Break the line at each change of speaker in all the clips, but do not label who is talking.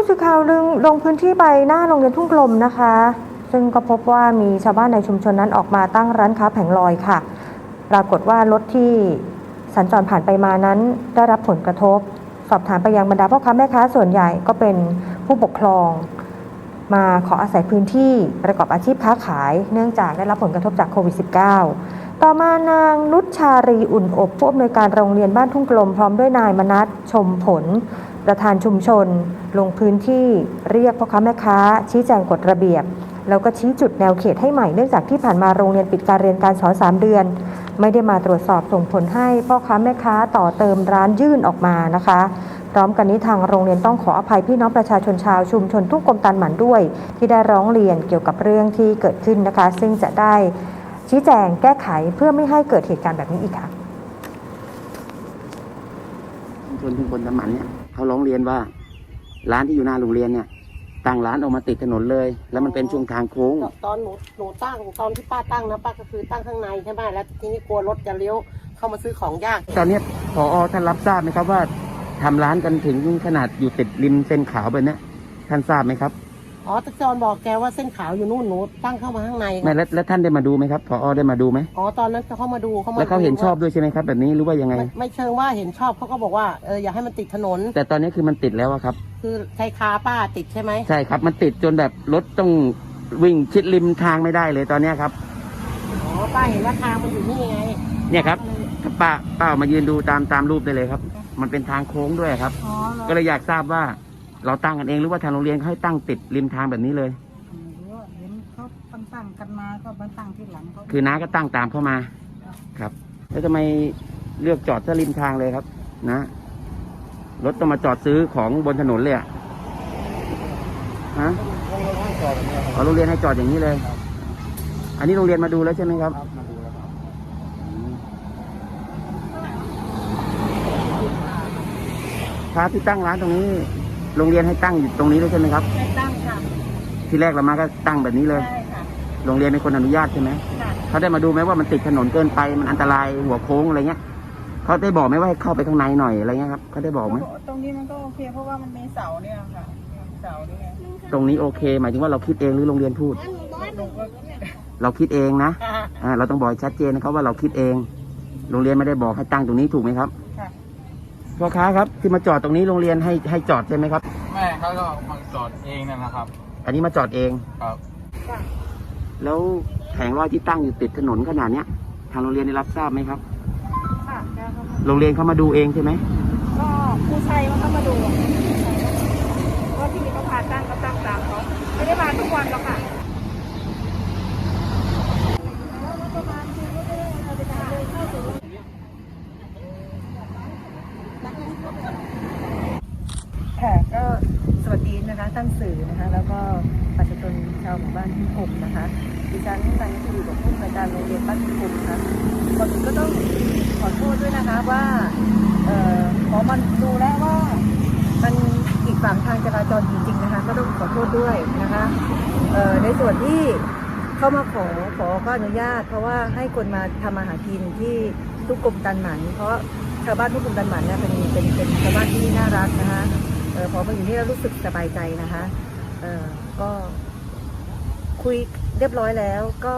ผู้สื่อข่าวลงลงพื้นที่ไปหน้าโรงเรียนทุ่งกลมนะคะ ซึ่งก็พบว่ามีชาวบ้านในชุมชนนั้นออกมาตั้งร้านค้าแผงลอยค่ะ ปรากฏว่ารถที่สัญจรผ่านไปมานั้นได้รับผลกระทบ สอบถามไปยังบรรดาพ่อค้าแม่ค้าส่วนใหญ่ก็เป็นผู้ปกครอง มาขออาศัยพื้นที่ประกอบอาชีพค้าขาย เนื่องจากได้รับผลกระทบจากโควิด -19 ต่อมานางนุชชารีอุ่นอบผู้อำนวยการโรงเรียนบ้านทุ่งกลมพร้อมด้วยนายมนัสชมผล ประธานชุมชน ลงพื้นที่เรียกพ่อค้าแม่ค้า ชี้แจงกฎระเบียบ แล้วก็ชี้จุดแนวเขตให้ใหม่เนื่องจากที่ผ่านมาโรงเรียนปิดการเรียนการสอน 3 เดือน ไม่ได้มาตรวจสอบส่งผลให้พ่อค้าแม่ค้าต่อเติมร้านยื่นออกมานะคะพร้อมกันนี้ทางโรงเรียนต้องขออภัยพี่น้องประชาชนชาวชุมชนทุ่งกลมตันหมันด้วย ที่ได้ร้องเรียนเกี่ยวกับเรื่องที่เกิดขึ้นนะคะ ซึ่งจะได้ชี้แจงแก้ไขเพื่อไม่ให้เกิดเหตุการณ์แบบนี้อีกค่ะ
ชุมชนทุกคนตะหมันเนี่ย เขาร้องเรียนว่า ร้านที่อยู่หน้าโรงเรียนเนี่ยตั้งร้านออกมาติดถนนเลย แล้วมันเป็นช่วงทางโค้ง
ตอนหนูหนูตั้งตอนที่ป้าตั้งนะป้าก็คือตั้งข้างในใช่ไหมแล้วทีนี้กลัวรถจะเลี้ยวเข้ามาซื้อของยาก
ตอนเนี้ยพอท่านรับทราบไหมครับว่าทำร้านกันถึงขนาดอยู่ติดริมเส้นขาวแบบเนี้ยท่านทราบไหมครับ
อ๋อตะจอนบอกแกว่าเส้นขาวอยู่นู่นหนูตั้งเข้ามาข้างใน
ไม่แล้วแล้วท่านได้มาดูไหมครับพอได้มาดูไหม
อ๋อตอนนั้นเขามาดูเขามา
แล้วเขาเห็นชอบด้วยใช่ไหมครับ แบบนี้หรือว่ายังไง
ไม่ไม่เชิงว่าเห็นชอบเขาก็บอกว่าเอออย่าให้มันติดถนน
แต่ตอนนี้คือมันติดแล้วอะครับ
คือใช้คาป้าติดใช่ไหม
ใช่ครับ มันติดจนแบบรถต้องวิ่งชิดริมทางไม่ได้เลยตอนเนี้ยครับ
อ๋อป้าเห็นว่าทางมันอยู่นี่ไง
เนี่ยครับถ้าป้าป้ามายืนดูตามตามรูปได้เลยครับ มันเป็นทางโค้งด้วยครับ
อ๋อ
ก็เลยอยากทราบว่า เราตั้งกันเองหรือว่าทางโรงเรียนเขาให้ตั้งติดริมทางแบบนี้เลย
เห็นเขาตั้งตั้งๆกันมาก็มาตั้งที่หลังเขา
คือน้าก็ตั้งตามเข้ามา ครับ แล้วทำไมเลือกจอดซะริมทางเลยครับ นะ รถต้องมาจอดซื้อของบนถนนเลยอะฮะขอโรงเรียนให้จอดอย่างนี้เลย อันนี้โรงเรียนมาดูแล้วใช่ไหมครับครับที่ตั้งร้านตรงนี้ โรงเรียนให้ตั้งอยู่ตรงนี้เลยใช่ไหมครับ
ไม่ตั้งค่ะ
ที่แรกเรามาก็ตั้งแบบนี้เลย
ใช่ค่ะ
โรงเรียนเป็นคนอนุญาตใช่ไหม
ค่ะ
เขาได้มาดูไหมว่ามันติดถนนเกินไปมันอันตรายหัวโค้งอะไรเงี้ยเขาได้บอกไหมว่าให้เข้าไปข้างในหน่อยอะไรเงี้ยครับเขาได้บอกไหม
ตรงนี้มันก็โอเคเพราะว่ามันมีเสาเนี่ยค่ะเสาเนี่ย
ตรงนี้โอเค หมายถึงว่าเราคิดเองหรือโรงเรียนพูดเราคิดเองนะอ่าเราต้องบอกให้ชัดเจนนะครับว่าเราคิดเอง โรงเรียนไม่ได้บอกให้ตั้งตรงนี้ถูกไหมครับ
ค่ะ
พ่อค้าครับที่มาจอดตรงนี้โรงเรียนให้ให้จอดใช่ไหมครับ
แม่เขาก็มาจอดเองนั่นนะครับ
อันนี้มาจอดเอง
ครับ
แล้วแผงลอยที่ตั้งอยู่ติดถนนขนาดเนี้ย ทางโรงเรียนได้รับทราบไหมครับ
ค่ะแล้วเขา
โรงเรียนเขามาดูเองใช่ไหม
ก็ผู้ชัยมันก็มาดูว่าที่เขาพาตั้งก็ตั้งตามเขาไม่ได้มาทุกวันหรอกค่ะ
ค่ะก็สวัสดีนะคะท่า นะคะ แล้วก็ประชาชนชาวหมู่บ้านที่หกนะคะ ดิฉันนายคือกับผู้อำนวยการโรงเรียนบ้านที่หกนะคะก่อนอื่นก็ต้องขอโทษด้วยนะคะว่าเอ่อขอมันดูแล้วว่ามันอีกฝั่งทางจราจรจริงๆนะคะ ก็ต้องขอโทษด้วยนะคะเอ่อในส่วนที่เข้ามาขอขอก็อนุญาต เพราะว่าให้คนมาทำมาหากินที่ทุกกรมตันหมันเพราะชาวบ้านทุกกรมตันหมันเนี่ยเป็นเป็นเป็นชาวบ้านที่น่ารักนะคะเออพอมาอยู่นี่แล้วรู้สึกสบายใจนะคะ เออก็คุยเรียบร้อยแล้ว ก็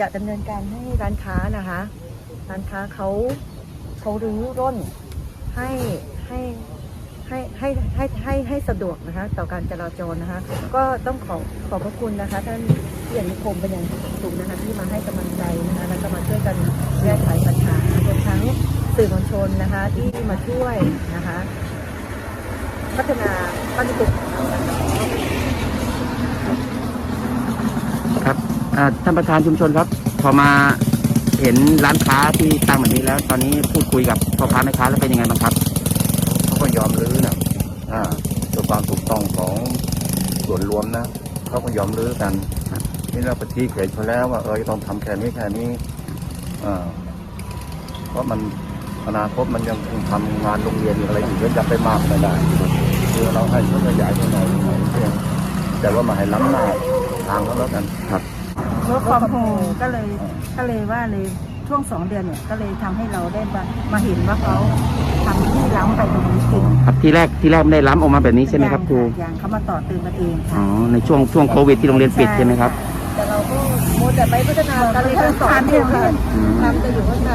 จะดำเนินการให้ร้านค้านะคะ ร้านค้าเขาเขารื้อร่นให้ให้ให้ให้ให้ให้ให้สะดวกนะคะ ต่อการจราจรนะคะ ก็ต้องขอขอบพระคุณนะคะ ท่านผู้ใหญ่นิคมเป็นอย่างสูงนะคะ ที่มาให้กำลังใจนะคะแล้วก็มาช่วยกันแก้ไขปัญหารวมทั้งสื่อมวลชนนะคะ ที่มาช่วยนะคะ พัฒนาบ้านตุก
ครับ อ่าท่านประธานชุมชนครับ พอมาเห็นร้านค้าที่ตั้งแบบนี้แล้ว ตอนนี้พูดคุยกับพ่อค้าแม่ค้าแล้วเป็นยังไงบ้างครับ
เขาก็ยอมรื้อนะอ่าเพื่อความถูกต้องของส่วนรวมนะเขาก็ยอมรื้อกันนี่เราไปชี้เขตเขาแล้วว่าเออจะต้องทำแค่นี้แค่นี้อ่าเพราะมันอนาคตมันยังคงทำงานโรงเรียนอะไรอยู่ก็จะไปมากไม่ได้คือเราให้เขาขยายเท่าไหร่เท่าไหร่เพียงแต่ว่ามาให้ล้ำหน้าทางเขาแล้วกันครับ
รถความโฮก็เลยก็เลยว่าเลยช่วงสองเดือนเนี่ยก็เลยทำให้เราได้มามาเห็นว่าเขาทำที่ล้ำไปตรงนี้จริง
ครับที่แรกที่แรกไม่ได้ล้ำออกมาแบบนี้ใช่ไหมครับครู
อย่างเขามาต่อเติมกันเอง
อ๋อ
ค่ะ
ในช่วงช่วงโควิดที่โรงเรียนปิดใช่ไหมครับ
แต่เราก็โมแต่ไปพัฒนาการเรียนการสอนอยู่ค่ะ
อืม
ทำจะอยู่ข้างใน